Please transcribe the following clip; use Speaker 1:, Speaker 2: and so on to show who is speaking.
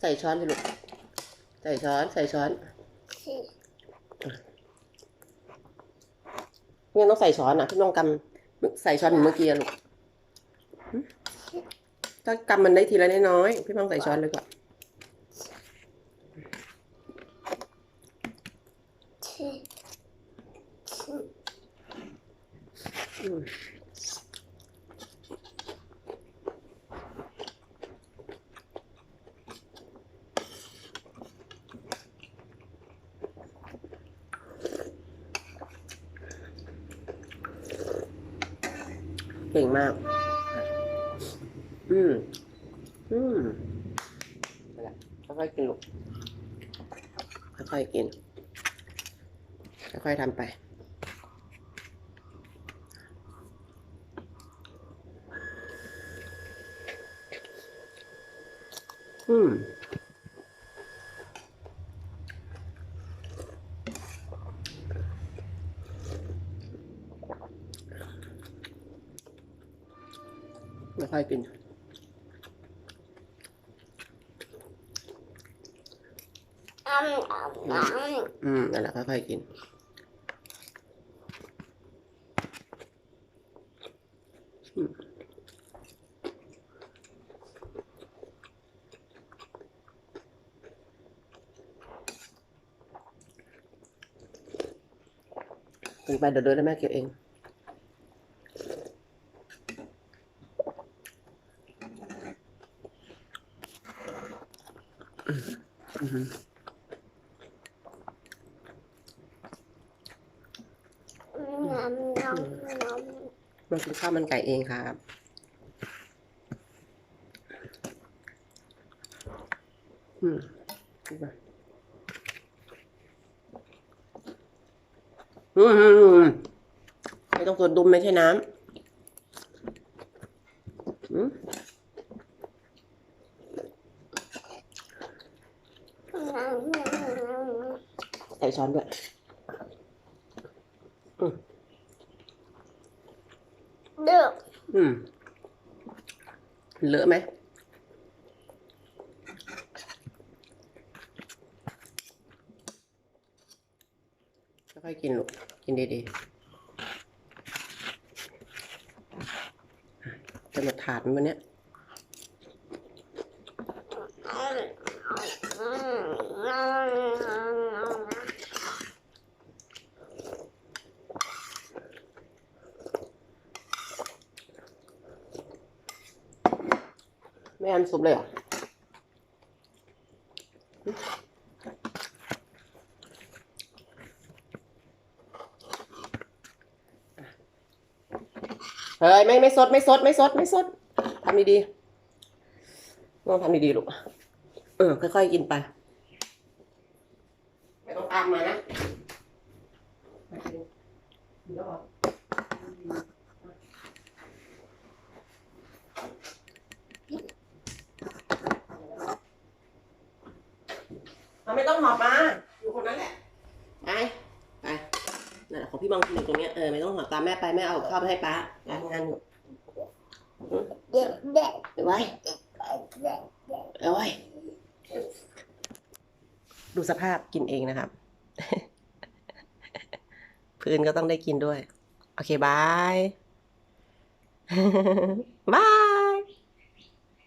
Speaker 1: ใส่ช้อนสิลูก ใส่ช้อน ใส่ช้อนเนี่ยต้องใส่ช้อนอะพี่ต้องกำใส่ช้อนเหมือนเมื่อกี้อะลูกหึถ้ากำมันได้ทีละน้อยๆพี่ต้องใส่ช้อนเลยก่อนอืม เก่งมาก อืม อืมค่อยๆกินลูกค่อยๆกิน ค่อยๆทำไป อืมค่อยๆกิน
Speaker 2: อืมอืมอืม
Speaker 1: อืมนั่นแหละค่อยๆกิน อืมกินไปเดี๋ยวเดินแล้วแม่เก็บเองอือ
Speaker 2: มอืมอืม
Speaker 1: มากินข้าวมันไก่เองครับอืมกินไปอืมอืมอืมไม่ต้องกดดุมไม่ใช่น้ำอืมใส่ช้อนด้วย
Speaker 2: เลือด
Speaker 1: อืม เลอะไหม ค่อยกินลูก กินดีๆจะหมดถาดมวันเนี้ย
Speaker 2: อืมอืม
Speaker 1: ไม่อันซุปเลยเหรอเฮ้ยไม่ไม่สดไม่สดไม่สดไม่สดทำดีๆต้องทำดีๆลูก เออ ค่อยๆกินไป ไม่ต้องตามมานะ ไม่ต้องหอบมา อยู่คนนั้นแหละ ไป ไปนั่นแหละของพี่บองกินอยู่ตรงเนี้ย เออไม่ต้องหอบตามแม่ไปแม่เอาข้าวไปให้ป้าไปทำงานอยู่
Speaker 2: เด็ดเด็ด
Speaker 1: เดี๋ยวไว้
Speaker 2: เด็ด
Speaker 1: เอาไว้ดูสภาพกินเองนะครับ พื้นก็ต้องได้กินด้วย โอเค บาย บาย